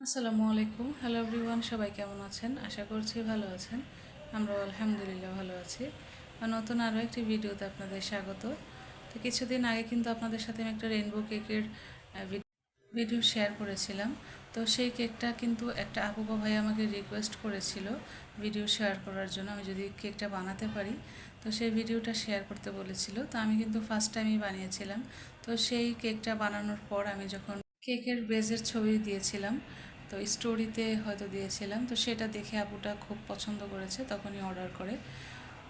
আসসালামু আলাইকুম। Hello everyone সবাই কেমন আছেন? আশা করছি ভালো আছেন। আমরা আলহামদুলিল্লাহ ভালো আছি। আর নতুন আরও একটি ভিডিওতে আপনাদের স্বাগত। তো কিছুদিন আগে কিন্তু আপনাদের সাথে আমি একটা রেনবো কেকের ভিডিও শেয়ার করেছিলাম। তো সেই কেকটা কিন্তু একটা আপু ভাই আমাকে রিকোয়েস্ট করেছিল ভিডিও শেয়ার করার জন্য। আমি যদি কেকটা বানাতে পারি, তো সেই ভিডিওটা শেয়ার করতে বলেছিল। তো আমি কিন্তু ফার্স্ট টাইমই বানিয়েছিলাম। তো সেই কেকটা বানানোর পর আমি যখন কেকের বেজের ছবি দিয়েছিলাম, তো স্টোরিতে হয়তো দিয়েছিলাম, তো সেটা দেখে আপুটা খুব পছন্দ করেছে, তখনই অর্ডার করে।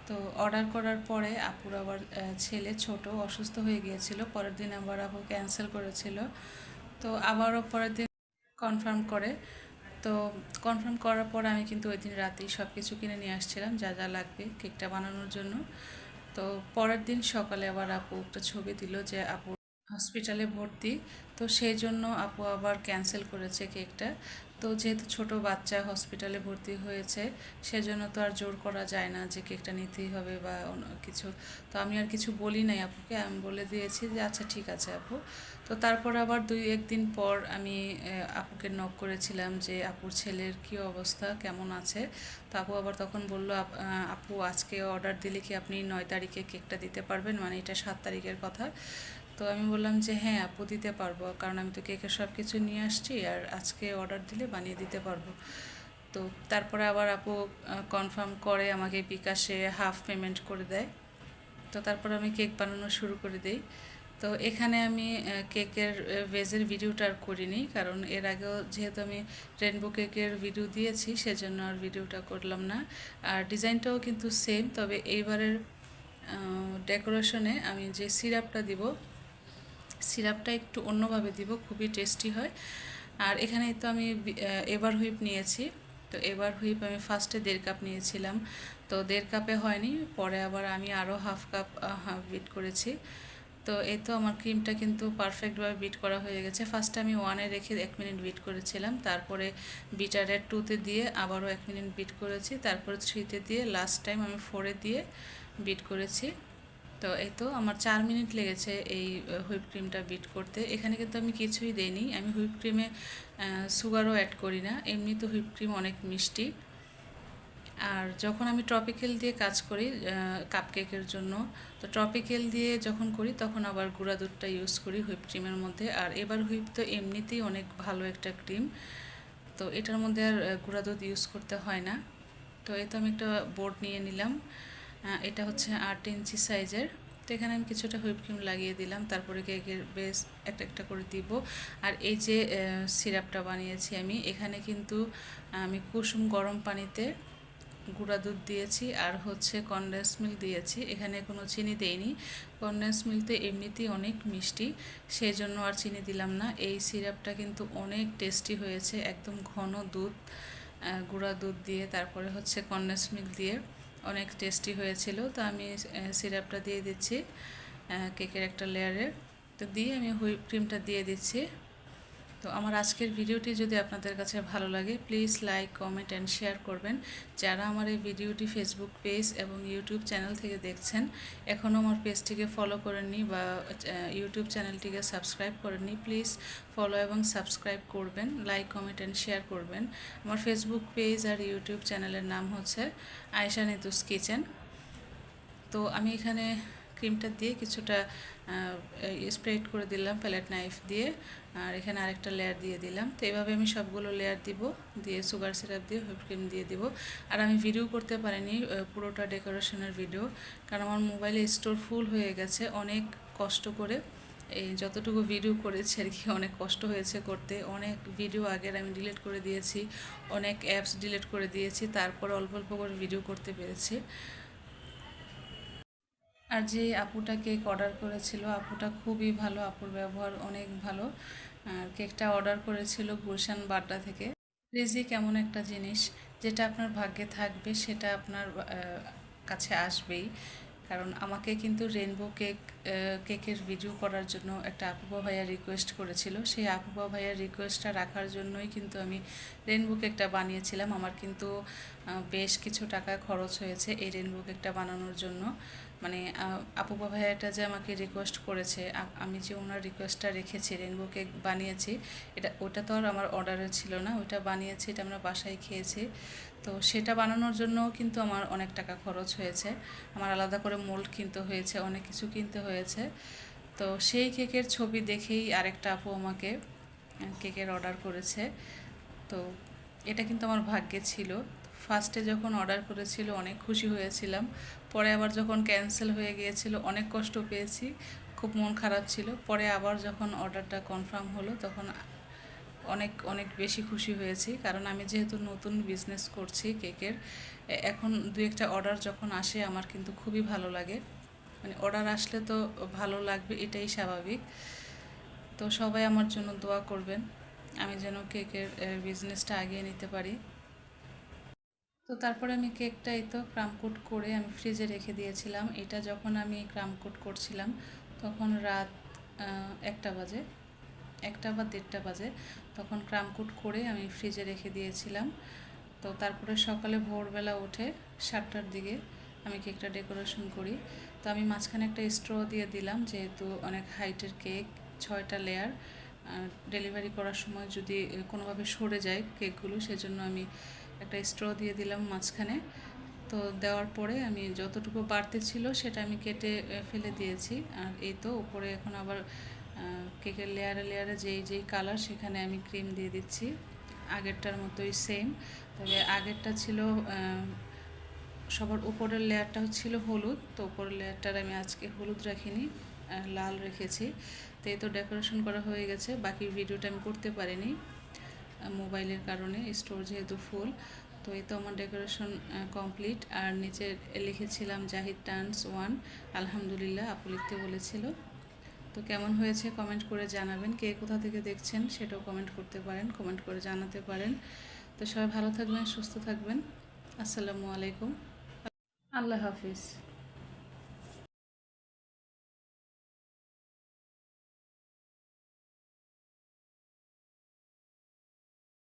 তো অর্ডার করার পরে আপুর আবার ছেলে ছোট, অসুস্থ হয়ে গিয়েছিল, পরের দিন আবার আপু ক্যান্সেল করেছিল, তো আবারও পরের দিন কনফার্ম করে। তো কনফার্ম করার পর আমি কিন্তু ওই দিন রাতেই সব কিছু কিনে নিয়ে আসছিলাম, যা যা লাগবে কেকটা বানানোর জন্য। তো পরের দিন সকালে আবার আপু একটা ছবি দিল যে, আপু হসপিটালে ভর্তি। তো সেই জন্য আপু আবার ক্যান্সেল করেছে কেকটা। তো যেহেতু ছোট বাচ্চা হসপিটালে ভর্তি হয়েছে, সেজন্য তো আর জোর করা যায় না যে কেকটা নিতেই হবে বা কিছু। তো আমি আর কিছু বলি নাই আপুকে, আমি বলে দিয়েছি যে আচ্ছা ঠিক আছে আপু। তো তারপর আবার দুই একদিন পর আমি আপুকে নক করেছিলাম যে আপুর ছেলের কি অবস্থা, কেমন আছে? তো আপু আবার তখন বলল, আপু আজকে অর্ডার দিলে কি আপনি নয় তারিখে কেকটা দিতে পারবেন? মানে এটা সাত তারিখের কথা। তো আমি বললাম যে হ্যাঁ আপু, দিতে পারব। কারণ আমি তো কেকের সব কিছু নিয়ে আসছি আর আজকে অর্ডার দিলে বানিয়ে দিতে পারব। তো তারপরে আবার আপু কনফার্ম করে আমাকে বিকাশে হাফ পেমেন্ট করে দেয়। তো তারপর আমি কেক বানানো শুরু করে দিই। তো এখানে আমি কেকের ভেজের ভিডিওটা আর করিনি। কারণ এর আগেও যেহেতু আমি রেনবো কেকের ভিডিও দিয়েছি, সেজন্য আর ভিডিওটা করলাম না। আর ডিজাইনটাও কিন্তু সেম তবে এইবারের ডেকোরেশনে আমি যে সিরাপটা দিব সিরাপটা একটু অন্যভাবে দিব, খুবই টেস্টি হয়। আর এখানে তো আমি এবার হুইপ নিয়েছি। তো এবার হুইপ আমি ফার্স্টে দেড় কাপ নিয়েছিলাম। তো দেড় কাপে হয়নি, পরে আবার আমি আরও হাফ কাপ বিট করেছি। তো এই তো আমার ক্রিমটা কিন্তু পারফেক্টভাবে বিট করা হয়ে গেছে। ফার্স্টে আমি ওয়ানে রেখে এক মিনিট বিট করেছিলাম। তারপরে বিটারের টুতে দিয়ে আবারও এক মিনিট বিট করেছি। তারপরে থ্রিতে দিয়ে লাস্ট টাইম আমি ফোরে দিয়ে বিট করেছি। তো এই তো আমার চার মিনিট লেগেছে এই হুইপ ক্রিমটা বিট করতে। এখানে কিন্তু আমি কিছুই দেইনি। আমি হুইপ ক্রিমে সুগারও অ্যাড করি না। এমনি তো হুইপ ক্রিম অনেক মিষ্টি। আর যখন আমি ট্রপিক্যাল দিয়ে কাজ করি কাপকেকের জন্য, তো ট্রপিক্যাল দিয়ে যখন করি, তখন আবার গুঁড়া দুধটা ইউজ করি হুইপ ক্রিমের মধ্যে। আর এবার হুইপ তো এমনিতেই অনেক ভালো একটা ক্রিম। তো এটার মধ্যে আর গুঁড়া দুধ ইউজ করতে হয় না। তো এই তো আমি একটা বোর্ড নিয়ে নিলাম। এটা হচ্ছে আট ইঞ্চি সাইজের। তো এখানে আমি কিছুটা হুইপ ক্রিম লাগিয়ে দিলাম, তারপরে কেকের বেস একটা একটা করে দিব। আর এই যে সিরাপটা বানিয়েছি আমি, এখানে কিন্তু আমি কুসুম গরম পানিতে গুঁড়া দুধ দিয়েছি আর হচ্ছে কনডেন্স মিল্ক দিয়েছি। এখানে কোনো চিনি দেইনি। কনডেন্স মিল্ক তো এমনিতেই অনেক মিষ্টি সেই জন্য আর চিনি দিলাম না। এই সিরাপটা কিন্তু অনেক টেস্টি হয়েছে, একদম ঘন দুধ গুঁড়া দুধ দিয়ে, তারপরে হচ্ছে কনডেন্স মিল্ক দিয়ে। অনেক টেস্টি হয়েছিল, তো আমি সিরাপটা দিয়ে দিচ্ছি কেকের একটা লেয়ারে তো দিয়ে আমি হুইপ ক্রিমটা দিয়ে দিচ্ছি। তো আমার আজকের ভিডিওটি যদি আপনাদের কাছে ভালো লাগে please like comment and share করবেন। যারা আমার এই ভিডিওটি ফেসবুক পেজ এবং ইউটিউব চ্যানেল থেকে দেখছেন, এখনও আমার পেজটিকে ফলো করেননি বা ইউটিউব চ্যানেলটিকে সাবস্ক্রাইব করেননি প্লিজ ফলো এবং সাবস্ক্রাইব করবেন লাইক কমেন্ট অ্যান্ড শেয়ার করবেন। আমার ফেসবুক পেজ আর ইউটিউব চ্যানেলের নাম হচ্ছে আয়শা নিতুস কিচেন তো আমি এখানে ক্রিমটা দিয়ে কিছুটা স্প্রেড করে দিলাম প্যালেট নাইফ দিয়ে। আর এখানে আরেকটা লেয়ার দিয়ে দিলাম। তো এভাবে আমি সবগুলো লেয়ার দিব, দিয়ে সুগার সিরাপ দিয়ে হুইপ ক্রিম দিয়ে দিব। আর আমি ভিডিও করতে পারিনি পুরোটা ডেকোরেশনের ভিডিও কারণ আমার মোবাইলে স্টোর ফুল হয়ে গেছে অনেক কষ্ট করে। এই যতটুকু ভিডিও করেছি আর কি, অনেক কষ্ট হয়েছে করতে। অনেক ভিডিও আগের আমি ডিলিট করে দিয়েছি, অনেক অ্যাপস ডিলিট করে দিয়েছি, তারপর অল্প অল্প করে ভিডিও করতে পেরেছি। আর যে আপুটা কেক অর্ডার করেছিল, আপুটা খুবই ভালো, আপুর ব্যবহার অনেক ভালো। আর কেকটা অর্ডার করেছিল গুলশান বাড্ডা থেকে। রিজিক এমন একটা জিনিস? যেটা আপনার ভাগ্যে থাকবে, সেটা আপনার কাছে আসবেই। কারণ আমাকে কিন্তু রেনবো কেক কেকের ভিডিও করার জন্য একটা আপুবা ভাইয়া রিকোয়েস্ট করেছিল। সেই আপুবা ভাইয়ার রিকোয়েস্টটা রাখার জন্যই কিন্তু আমি রেনবো কেকটা বানিয়েছিলাম। আমার কিন্তু বেশ কিছু টাকা খরচ হয়েছে এই রেনবো কেকটা বানানোর জন্য। মানে আহ, আপু বা ভাইয়াটা যে আমাকে রিকোয়েস্ট করেছে আমি যে ওনার রিকোয়েস্টটা রেখেছি রেনবো কেক বানিয়েছি এটা ওটা তো আর আমার অর্ডারে ছিল না ওটা বানিয়েছি এটা আমরা বাসায় খেয়েছি। তো সেটা বানানোর জন্য কিন্তু আমার অনেক টাকা খরচ হয়েছে। আমার আলাদা করে মোল্ড কিনতে হয়েছে অনেক কিছু কিনতে হয়েছে। তো সেই কেকের ছবি দেখেই আরেকটা আপু আমাকে কেকের অর্ডার করেছে। তো এটা কিন্তু আমার ভাগ্যে ছিল। ফার্স্টে যখন অর্ডার করেছিল, অনেক খুশি হয়েছিলাম। পরে আবার যখন ক্যান্সেল হয়ে গিয়েছিল, অনেক কষ্ট পেয়েছি। খুব মন খারাপ ছিল। পরে আবার যখন অর্ডারটা কনফার্ম হলো, তখন অনেক অনেক বেশি খুশি হয়েছি। কারণ আমি যেহেতু নতুন বিজনেস করছি কেকের এখন দু একটা অর্ডার যখন আসে, আমার কিন্তু খুবই ভালো লাগে। মানে অর্ডার আসলে তো ভালো লাগবে, এটাই স্বাভাবিক। তো সবাই আমার জন্য দোয়া করবেন। আমি যেন কেকের বিজনেসটা আগিয়ে নিতে পারি। তো তারপরে আমি কেকটা এই তো ক্রামকুট করে আমি ফ্রিজে রেখে দিয়েছিলাম। এটা যখন আমি ক্রামকুট করছিলাম, তখন রাত একটা বাজে, একটা বা দেড়টা বাজে, তখন ক্রামকুট করে আমি ফ্রিজে রেখে দিয়েছিলাম। তো তারপরে সকালে ভোরবেলা উঠে সাতটার দিকে আমি কেকটা ডেকোরেশন করি। তো আমি মাঝখানে একটা স্ট্র দিয়ে দিলাম, যেহেতু অনেক হাইটের কেক, ছয়টা লেয়ার ডেলিভারি করার সময় যদি কোনোভাবে সরে যায় কেকগুলো, সেজন্য আমি একটা স্ট্র দিয়ে দিলাম মাঝখানে। তো দেওয়ার পরে আমি যতটুকু বাড়তে ছিল সেটা আমি কেটে ফেলে দিয়েছি। আর এই তো উপরে এখন আবার কেকের লেয়ারে লেয়ারে যেই যেই কালার সেখানে আমি ক্রিম দিয়ে দিচ্ছি। আগেরটার মতোই সেম তবে আগেরটা ছিল সবার উপরের লেয়ারটা হচ্ছিল হলুদ। তো উপরের লেয়ারটার আমি আজকে হলুদ রাখিনি লাল রেখেছি। তো এই তো ডেকোরেশন করা হয়ে গেছে। বাকি ভিডিওটা আমি করতে পারিনি। মোবাইলের কারণে স্টোর যেহেতু ফুল, তো এই তো আমার ডেকোরেশন কমপ্লিট। আর নিচে লিখেছিলাম জাহিদ টান্স ওয়ান, আলহামদুলিল্লাহ আপু লিখতে বলেছিল। তো কেমন হয়েছে কমেন্ট করে জানাবেন। কে কোথা থেকে দেখছেন সেটাও কমেন্ট করতে পারেন, কমেন্ট করে জানাতে পারেন। তো সবাই ভালো থাকবেন, সুস্থ থাকবেন। আসসালামু আলাইকুম। আল্লাহ হাফিজ।